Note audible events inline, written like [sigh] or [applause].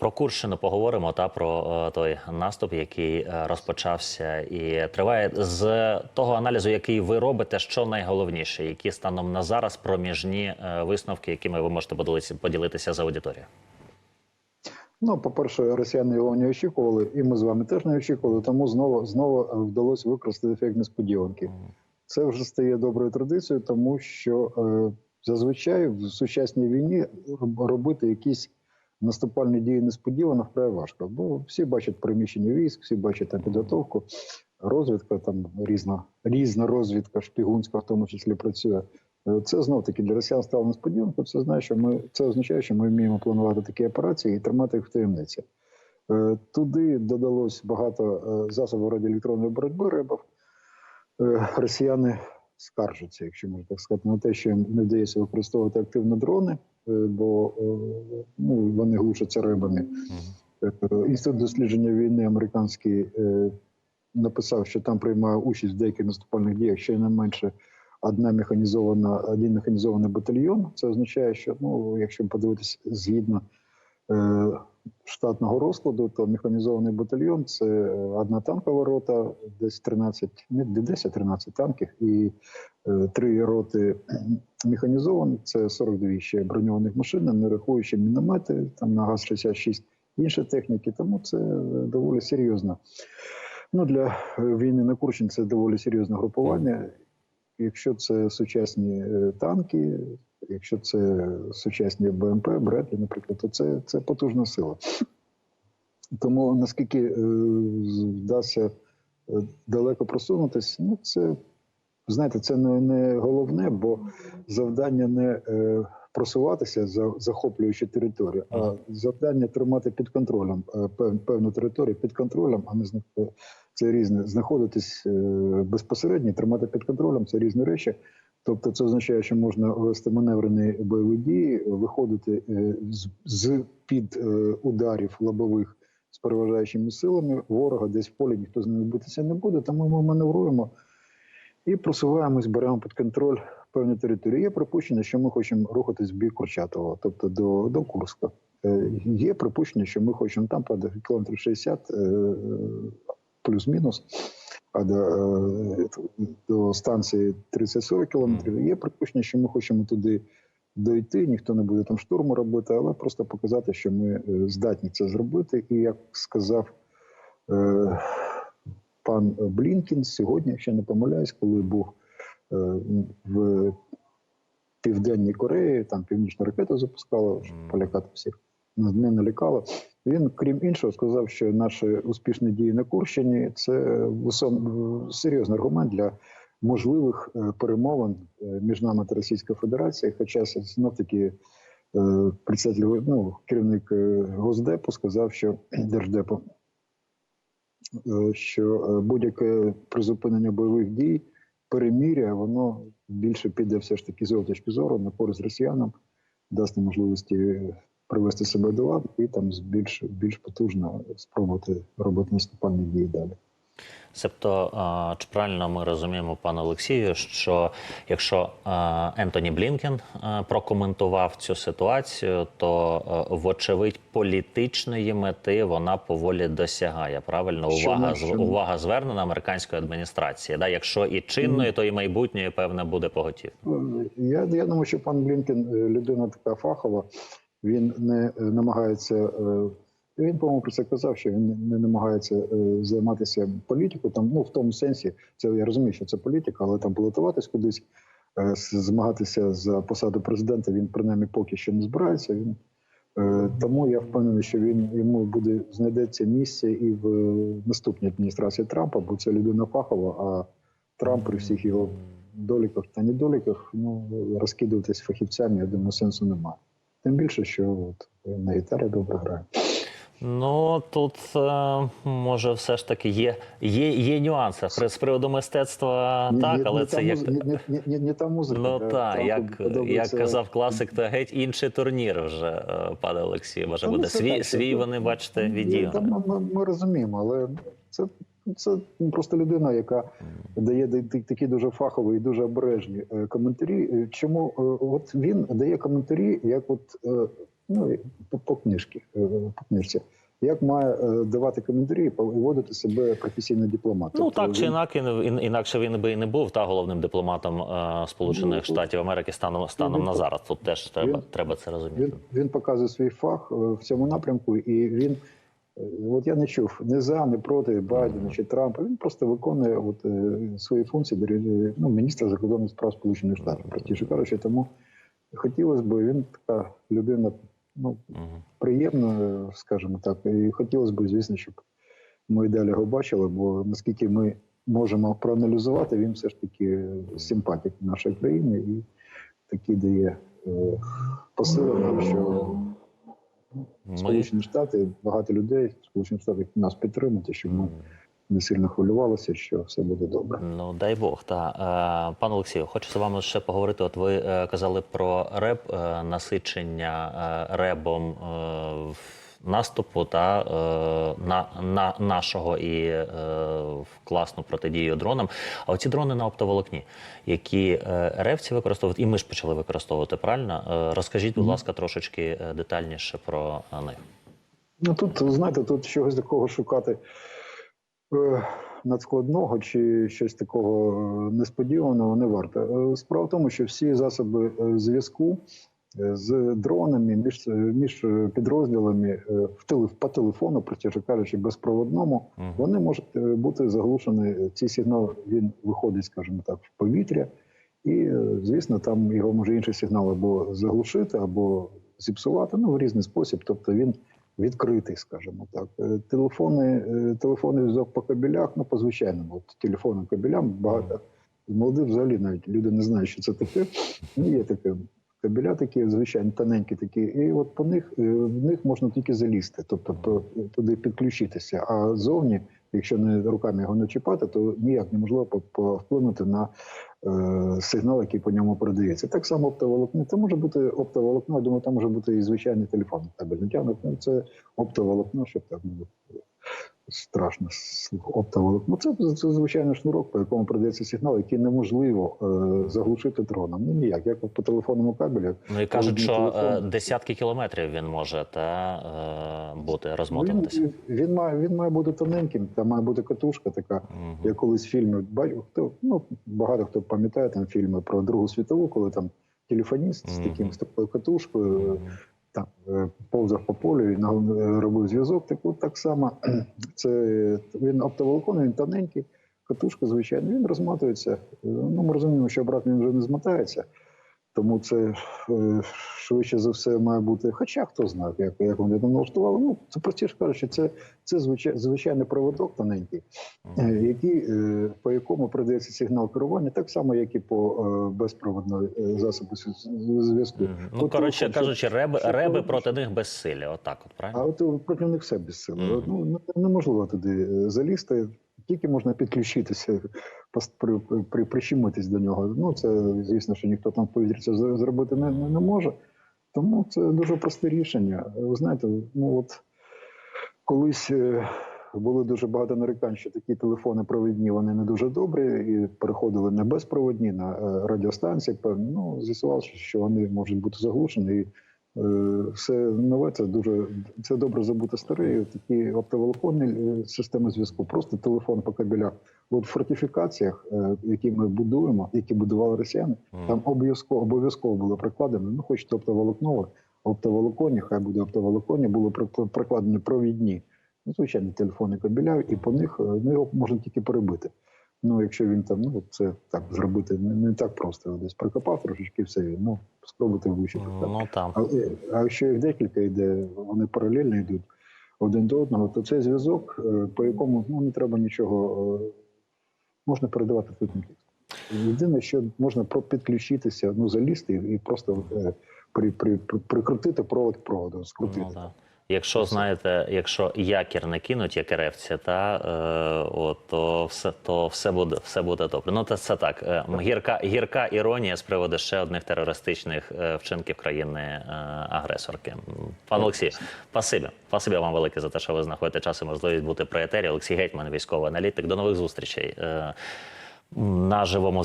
Про Курщину поговоримо та про е, той наступ, який е, розпочався і триває з того аналізу, який ви робите, що найголовніше, які станом на зараз проміжні е, висновки, якими ви можете поділитися, поділитися з аудиторією. Ну, по-перше, росіяни його не очікували, і ми з вами теж не очікували, тому знову знову вдалося використати ефект несподіванки. Це вже стає доброю традицією, тому що е, зазвичай в сучасній війні робити якісь наступальні дії несподівано вкрай важко. Бо всі бачать приміщення військ, всі бачать підготовку, розвідка там різна, різна розвідка, шпігунська в тому числі працює. Е, Це знов таки для росіян стало несподіванкою. Це знає, що ми це означає, що ми вміємо планувати такі операції і тримати їх в таємниці. Е, Туди додалось багато е, засобів радіоелектронної боротьби ребів. Росіяни скаржаться, якщо можна так сказати, на те, що їм не вдається використовувати активно дрони, бо е, ну, вони глушаться ребами. Е, Інститут дослідження війни американський е, написав, що там приймає участь в деяких наступальних діях ще не менше одна механізована, один механізований батальйон. Це означає, що ну, якщо подивитися згідно е, штатного розкладу, то механізований батальйон це е, одна танкова рота, десь 13, не 10-13 танків, і е, три роти механізованих, це 42 ще броньованих машин, не рахуючи міномети, там на ГАЗ-66, інші техніки, тому це е, доволі серйозно. Ну, для війни на Курщині це доволі серйозне групування. Якщо це сучасні танки, якщо це сучасні БМП, Бредлі, наприклад, то це, це потужна сила. Тому наскільки е, вдасться е, далеко просунутися, ну це знаєте, це не, не головне, бо завдання не е, просуватися, за, захоплюючи територію, а завдання тримати під контролем е, певну територію під контролем, а не це різне знаходитись е, безпосередньо, тримати під контролем це різні речі. Тобто, це означає, що можна вести маневрені бойові дії, виходити е, з, під е, ударів лобових з переважаючими силами ворога, десь в полі ніхто з ними битися не буде. Тому ми маневруємо і просуваємось, беремо під контроль певні території. Є припущення, що ми хочемо рухатись в бік Курчатова, тобто до, до Курська. Е, Є припущення, що ми хочемо там кілометрів 60 е, плюс-мінус, а до, е, до станції 30-40 кілометрів. Є припущення, що ми хочемо туди дойти, ніхто не буде там штурму робити, але просто показати, що ми е, здатні це зробити. І як сказав е, пан Блінкін сьогодні, якщо не помиляюсь, коли був е, в Південній Кореї, там північну ракету запускала, щоб полякати всіх. Не налякало. Він, крім іншого, сказав, що наші успішні дії на Курщині це серйозний аргумент для можливих е, перемовин е, між нами та Російською Федерацією. Хоча знов таки е, председатель, ну, керівник Госдепу сказав, що [clears throat] Держдепу, що будь-яке призупинення бойових дій, переміря, воно більше піде все ж таки з його точки зору на користь росіянам, дасть можливості привести себе до ладу і там більш, більш потужно спробувати робити наступальні дії далі. Себто, чи правильно ми розуміємо, пане Олексію, що якщо Ентоні Блінкен прокоментував цю ситуацію, то вочевидь політичної мети вона поволі досягає. Правильно, увага що увага звернена американської адміністрації. Да, якщо і чинної, то і майбутньої, певне, буде поготів. Я, я думаю, що пан Блінкен е, людина така фахова. Він не е, намагається. е, Він, по-моєму, про це казав, що він не намагається е, займатися політикою. Там, ну в тому сенсі, це я розумію, що це політика, але там балотуватись кудись, змагатися за посаду президента. Він принаймні поки що не збирається. Він тому я впевнений, що він йому буде знайдеться місце і в наступній адміністрації Трампа, бо це людина фахова. А Трамп при всіх його доліках та недоліках, ну розкидуватись фахівцями, я думаю, сенсу немає. Тим більше, що от на гітарі добре грає. Ну тут е, може все ж таки є, є, є нюанси При- з приводу мистецтва, Ні- так, ні- але не це як ні- ні- ні- ні- та музика. ну так, як, як казав класик, то геть інший турнір вже, е, пане Олексію. Може Та ну, буде свій, так, свій вони бачите Ні, відділ. та Ми, ми, ми розуміємо, але це, це просто людина, яка дає такі дуже фахові і дуже обережні е, коментарі. Е, Чому е, от він дає коментарі, як от ну, по, книжці, по книжці. Як має давати коментарі і поводити себе професійний дипломат? Ну Тобто так чи він- інакше, ін- інакше він би і не був та головним дипломатом Сполучених Ну, Штатів Америки станом станом він- на зараз. Тут теж треба, він- треба це розуміти. Він, він показує свій фах в цьому напрямку, і він, от я не чув не за, не проти Байдена чи Трампа. Він просто виконує от, е, свої функції ну, міністра закордонних справ Сполучених Штатів. Простіше кажучи, тому хотілося б, він така людина, ну, приємна, скажімо так. І хотілося б, звісно, щоб ми далі його бачили, бо наскільки ми можемо проаналізувати, він все ж таки симпатик нашої країни і такий дає е, посили що Ми Сполучені Штати, багато людей, Сполучені Штати нас підтримати, щоб ми не сильно хвилювалися, що все буде добре. Ну, дай Бог, та е, пане Олексію, хочу з вами ще поговорити. От ви е, казали про реб, е, насичення ребом в наступу та е, на, на нашого і е, класну протидію дронам. А оці дрони на оптоволокні, які е, ревці використовують, і ми ж почали використовувати правильно. Розкажіть, будь ласка, трошечки детальніше про них. Ну тут знаєте, тут чогось такого шукати надскладного чи щось такого несподіваного не варто. Справа в тому, що всі засоби зв'язку з дронами між, між підрозділами е, в теле, по телефону, простіше кажучи, безпроводному, вони можуть е, бути заглушені. Цей сигнал він виходить, скажімо так, в повітря, і е, звісно, там його може інший сигнал або заглушити, або зіпсувати ну, в різний спосіб. Тобто він відкритий, скажімо так. Телефони, телефонний зв'язок по кабелях, ну по звичайному от, телефонним кабелям багато молодих взагалі навіть люди не знають, що це таке. Ну, є таке. Кабеля такі, звичайно, тоненькі такі, і от по них е, в них можна тільки залізти, тобто туди підключитися. А зовні, якщо не руками його не чіпати, то ніяк неможливо по- по- вплинути на е, сигнал, який по ньому передається. Так само оптоволокно. Це може бути оптоволокно, я думаю, там може бути і звичайний телефон кабель натягнути. Ну, це оптоволокно, щоб так не було страшно. слух, Оптоволокно. Це, це звичайний шнурок, по якому передається сигнал, який неможливо е, заглушити дроном. Ну ніяк, як по телефонному кабелю. Ну і кажуть, що е, телефон. десятки кілометрів він може та е, бути Він, розмотуватися. він, має, він має бути тоненьким, там має бути катушка така. Мгм. Я колись фільми бачив, хто ну багато хто пам'ятає там фільми про Другу світову, коли там телефоніст з таким з такою катушкою по полю він робив зв'язок. Так от так само [clears throat] це він оптоволокон, він тоненький, катушка, звичайно, він розматується. Ну, ми розуміємо, що обратно він вже не змотається. Тому це е, швидше за все має бути. Хоча хто знає, як, як вони там налаштували. Ну, це простіше кажучи, це, це звичай, звичайний проводок тоненький, е, який, е, по якому передається сигнал керування, так само, як і по безпроводної е, засобу зв'язку. Ну, От коротше кажучи, реби, реби проти них безсилля. Отак, от А правильно? от е, проти них все безсило. Мгм. Ну, ну, неможливо туди залізти, тільки можна підключитися, при, при, прищемитись до нього. Ну, це, звісно, що ніхто там в повітрі це зробити не, не, може. Тому це дуже просте рішення. Ви знаєте, ну от колись е, було дуже багато нарікань, що такі телефони провідні вони не дуже добрі, і переходили на безпровідні, на е, радіостанції. Ну, з'ясувалося, що вони можуть бути заглушені. І все нове це дуже це добре забути старе. Такі оптоволоконні е, системи зв'язку, просто телефон по кабелях. От в фортифікаціях, е, які ми будуємо, які будували росіяни, Мгм. там обов'язково обов'язково було прикладено. Ну, хочете оптоволокнове, оптоволоконні, хай буде оптоволоконні, були прик- прикладені провідні. Ну, звичайно, телефони кабеля, і по них е, ну, його можна тільки перебити. Ну, якщо він там, ну це так зробити не, не так просто. Десь прикопав трошечки, все. Ну, спробуйте влучити. так. Ну там. А, е, а якщо їх декілька йде, вони паралельно йдуть один до одного, то цей зв'язок, е, по якому ну, не треба нічого, е, можна передавати тут. Єдине, що можна підключитися, ну залізти і просто при, при, при, прикрутити провод к проводу, скрутити. Ну. Якщо знаєте, якщо якір не кинуть, як ревці, та е, от, то все то все буде все буде добре. Ну це, це так. Е, гірка гірка іронія з приводу ще одних терористичних е, вчинків країни е. Пане Олексій, спасибі. Спасибі вам велике за те, що ви знаходите час і можливість бути при етері. Олексій Гетьман, військовий аналітик. До нових зустрічей е, на живому